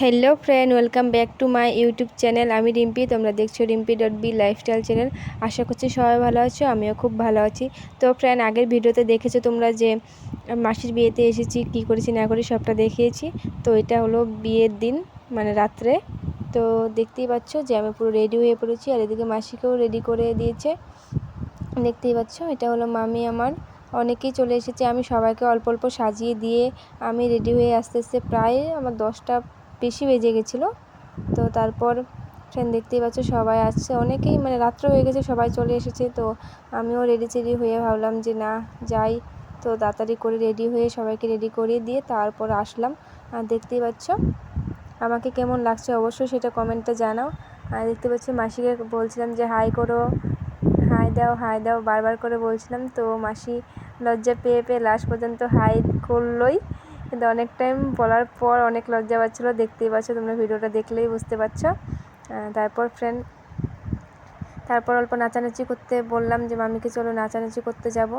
Hello friend welcome back to my YouTube channel আমি রিম্পি, তোমরা দেখছ Rimpi dot B lifestyle channel আশা করছি সবাই ভালো আছো, আমিও খুব ভালো আছি। তো ফ্রেন্ড আগের ভিডিওতে দেখেছ তোমরা যে, মাসির বিয়েতে এসেছি, কি করেছি না করি সবটা দেখিয়েছি। তো এটা হলো বিয়ের দিন মানে রাত্রে। তো দেখতেই পাচ্ছ যে, আমি পুরো রেডি হয়ে পড়েছি, আর এদিকে মাসিকেও রেডি করে দিয়েছে। দেখতেই পাচ্ছ, এটা হলো মামি আমার। অনেকেই চলে এসেছে, আমি সবাইকে অল্প অল্প সাজিয়ে দিয়ে আমি রেডি হয়ে আস্তে আস্তে প্রায় আমার দশটা বেশি বেজে গেছিল। তো তারপর ফ্রেন্ড দেখতেই পাচ্ছ সবাই আসছে। অনেকেই মানে রাত্র হয়ে গেছে, সবাই চলে এসেছে। তো আমিও রেডি চেডি হয়ে ভাবলাম যে না, যাই। তো তাড়াতাড়ি করে রেডি হয়ে সবাইকে রেডি করিয়ে দিয়ে তারপর আসলাম। আর দেখতেই পাচ্ছ আমাকে কেমন লাগছে অবশ্যই সেটা কমেন্টে জানাও। আর দেখতে পাচ্ছ মাসিকে বলছিলাম যে, হাই করো, হাই দাও হাই দাও। বারবার করে বলছিলাম। তো মাসি লজ্জা পেয়ে পেয়ে লাস্ট পর্যন্ত হাই করলোই। কিন্তু অনেক টাইম বলার পর অনেক লজ্জা পাচ্ছিলো। দেখতেই পাচ্ছ, তোমরা ভিডিওটা দেখলেই বুঝতে পারছ তারপর ফ্রেন্ড তারপর অল্প নাচানাচি করতে বললাম যে, মামিকে চলো নাচানাচি করতে যাব।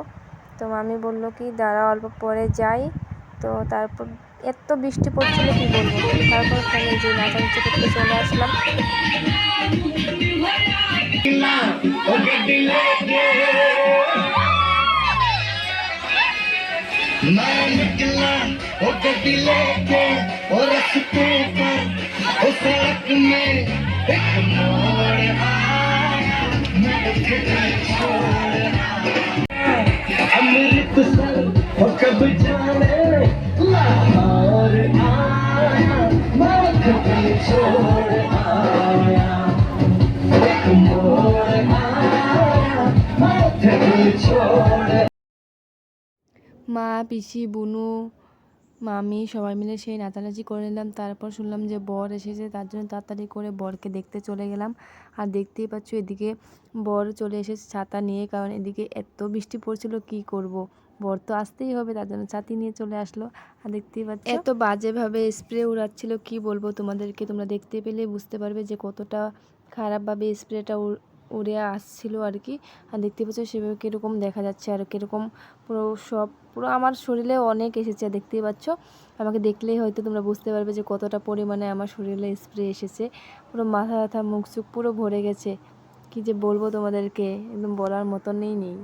তো মামি বলল কি দাঁড়া অল্প পরে যাই। তো তারপর এত বৃষ্টি পড়ছিল, কি বলব? তারপর ফ্রেন্ড যে নাচানাচি করতে চলে আসলাম। मैं निकला ओ गड्डी लेके ओ रस्ते पर ओ सड़क में एक मोड़ आया मैं फिर छोड़ अमृतसर ओ कब जाने लाहौर आया मैं फिर छोड़ आया एक मोड़ आया मैं फिर छोड़ মা পিসি বুনু মামি সবাই মিলে সেই নাচানাচি করে নিলাম। তারপর শুনলাম যে বর এসেছে, তার জন্য তাড়াতাড়ি করে বরকে দেখতে চলে গেলাম। আর দেখতেই পাচ্ছ এদিকে বর চলে এসেছে ছাতা নিয়ে, কারণ এদিকে এত বৃষ্টি পড়ছিল, কি করব। বর তো আসতেই হবে, তার জন্য ছাতি নিয়ে চলে আসলো। আর দেখতেই পাচ্ছ এত বাজেভাবে স্প্রে উড়াচ্ছিল, কি বলব তোমাদেরকে? তোমরা দেখতে পেলে বুঝতে পারবে যে কতটা খারাপভাবে স্প্রেটা উড়ে আসছিল আর কি। আর দেখতে পাচ্ছ সেভাবে কীরকম দেখা যাচ্ছে আর কীরকম পুরো সব, পুরো আমার শরীরে অনেক এসেছে দেখতেই পাচ্ছ। আমাকে দেখলেই হয়তো তোমরা বুঝতে পারবে যে কতটা পরিমাণে আমার শরীরে স্প্রে এসেছে। পুরো মাথা, ব্যথা, মুখ চুখ পুরো ভরে গেছে। কি যে বলব তোমাদেরকে, একদম বলার মতনই নেই।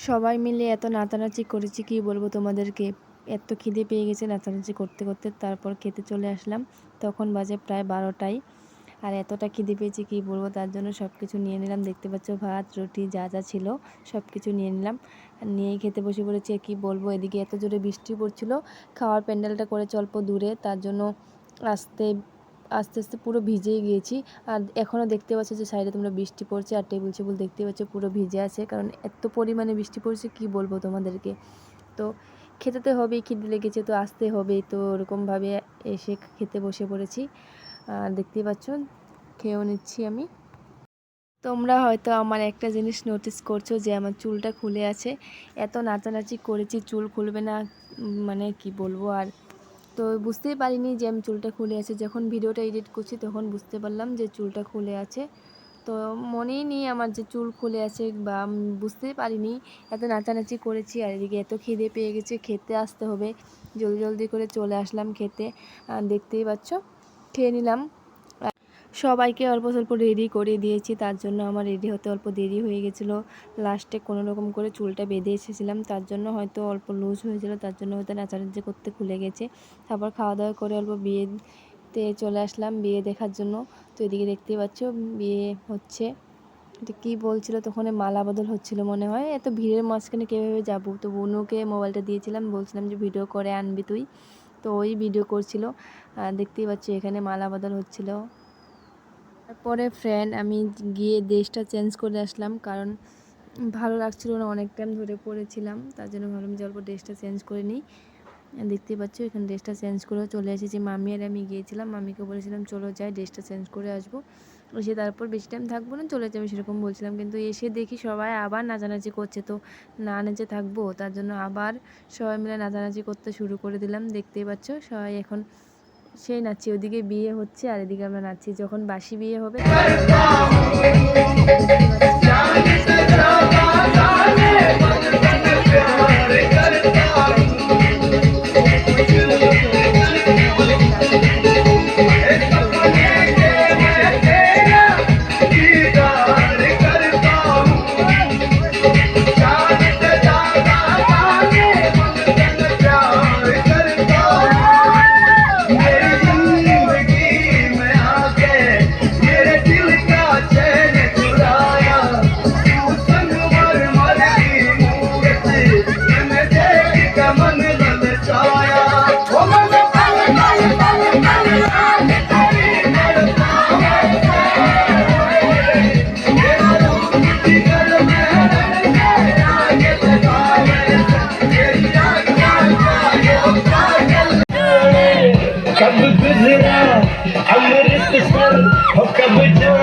সবাই মিলে এত নাচানাচি করেছি, কি বলব তোমাদেরকে? এত খিদে পেয়ে গেছে নাচানাচি করতে করতে, তারপর খেতে চলে আসলাম। তখন বাজে প্রায় বারোটায়। আর এতটা খিদে পেয়েছি, কি বলব? তার জন্য সব কিছু নিয়ে নিলাম। দেখতে পাচ্ছ, ভাত, রুটি, যা যা ছিল সব কিছু নিয়ে নিলাম। নিয়েই খেতে বসে পড়েছি কি বলব? এদিকে এত জোরে বৃষ্টি পড়ছিল, খাওয়ার প্যান্ডেলটা করেছে অল্প দূরে। তার জন্য আসতে আস্তে আস্তে পুরো ভিজেই গিয়েছি। আর এখনও দেখতে পাচ্ছ যে সাইডে তোমরা বৃষ্টি পড়ছে আর টেবিল চেবুল দেখতে পাচ্ছ পুরো ভিজে আছে। কারণ এত পরিমাণে বৃষ্টি পড়ছে, কি বলব তোমাদেরকে? তো খেতে তো হবেই খিদে লেগেছে, তো আসতে হবেই তো ওরকমভাবে এসে খেতে বসে পড়েছি। আর দেখতেই পাচ্ছ, খেয়েও নিচ্ছি আমি। তোমরা হয়তো আমার একটা জিনিস নোটিস করছ যে আমার চুলটা খুলে আছে। এত নাচানাচি করেছি, চুল খুলবে না মানে কি বলব আর তো বুঝতেই পারিনি যে আমি চুলটা খুলে আছে। যখন ভিডিওটা এডিট করছি তখন বুঝতে পারলাম যে চুলটা খুলে আছে। তো মনেই নেই আমার যে চুল খুলে আছে বা বুঝতেই পারিনি। এত নাচানাচি করেছি, আর এদিকে এত খিদে পেয়ে গেছে, খেতে আসতে হবে। জলদি জলদি করে চলে আসলাম খেতে। দেখতেই পাচ্ছ? খেয়ে নিলাম। সবাইকে অল্প স্বল্প রেডি করে দিয়েছি, তার জন্য আমার রেডি হতে অল্প দেরি হয়ে গেছিল। লাস্টে কোনো রকম করে চুলটা বেঁধে এসেছিলাম, তার জন্য হয়তো অল্প লুজ হয়েছিল তার জন্য হয়তো নাচানাচি করতে খুলে গেছে। তারপর খাওয়া দাওয়া করে অল্প বিয়েতে চলে আসলাম, বিয়ে দেখার জন্য। তো এদিকে দেখতেই পাচ্ছ, বিয়ে হচ্ছে। এটা কী বলছিল, তখন মালা বদল হচ্ছিল মনে হয়। এত ভিড়ের মাঝখানে কীভাবে যাব? তো বোনকে মোবাইলটা দিয়েছিলাম, বলছিলাম যে ভিডিও করে আনবি তুই। তো ওই ভিডিও করছিল। দেখতেই পাচ্ছি, এখানে মালা বদল হচ্ছিল। তারপরে ফ্রেন্ড আমি গিয়ে ড্রেসটা চেঞ্জ করে আসলাম, কারণ ভালো লাগছিল না অনেক টাইম ধরে পড়েছিলাম, তার জন্য ভাবলাম যে অল্প ড্রেসটা চেঞ্জ করে নিই। দেখতেই পাচ্ছ, এখানে ড্রেসটা চেঞ্জ করে চলে এসেছি। মামি আর আমি গিয়েছিলাম, মামিকে বলেছিলাম, চলো যাই ড্রেসটা চেঞ্জ করে আসব। এসে তারপর বেশি টাইম থাকব না, চলে যাবে সেরকম বলছিলাম। কিন্তু এসে দেখি সবাই আবার নাচানাচি করছে, তো না নেচে থাকব, তার জন্য আবার সবাই মিলে নাচানাচি করতে শুরু করে দিলাম। দেখতেই পাচ্ছ, সবাই এখন সেই নাচছি ওদিকে বিয়ে হচ্ছে আর এদিকে আমরা নাচছি যখন বাসি বিয়ে হবে We do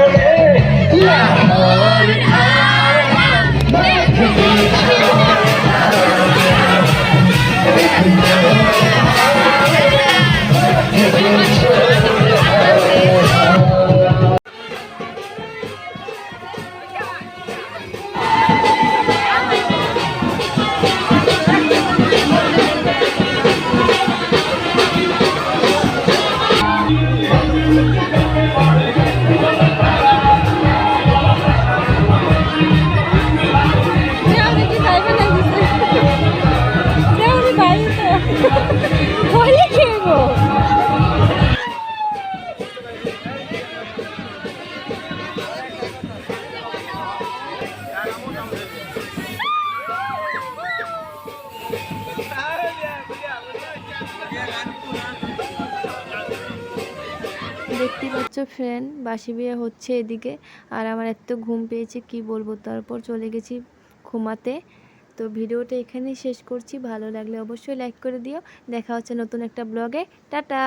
ফ্রেন্ড বাসি বিয়ে হচ্ছে এদিকে। আর আমার এত ঘুম পেয়েছে, কি বলব? তারপর চলে গেছি ঘুমাতে। তো ভিডিওটা এখানেই শেষ করছি। ভালো লাগলে অবশ্যই লাইক করে দিও। দেখা হচ্ছে নতুন একটা ব্লগে। টাটা!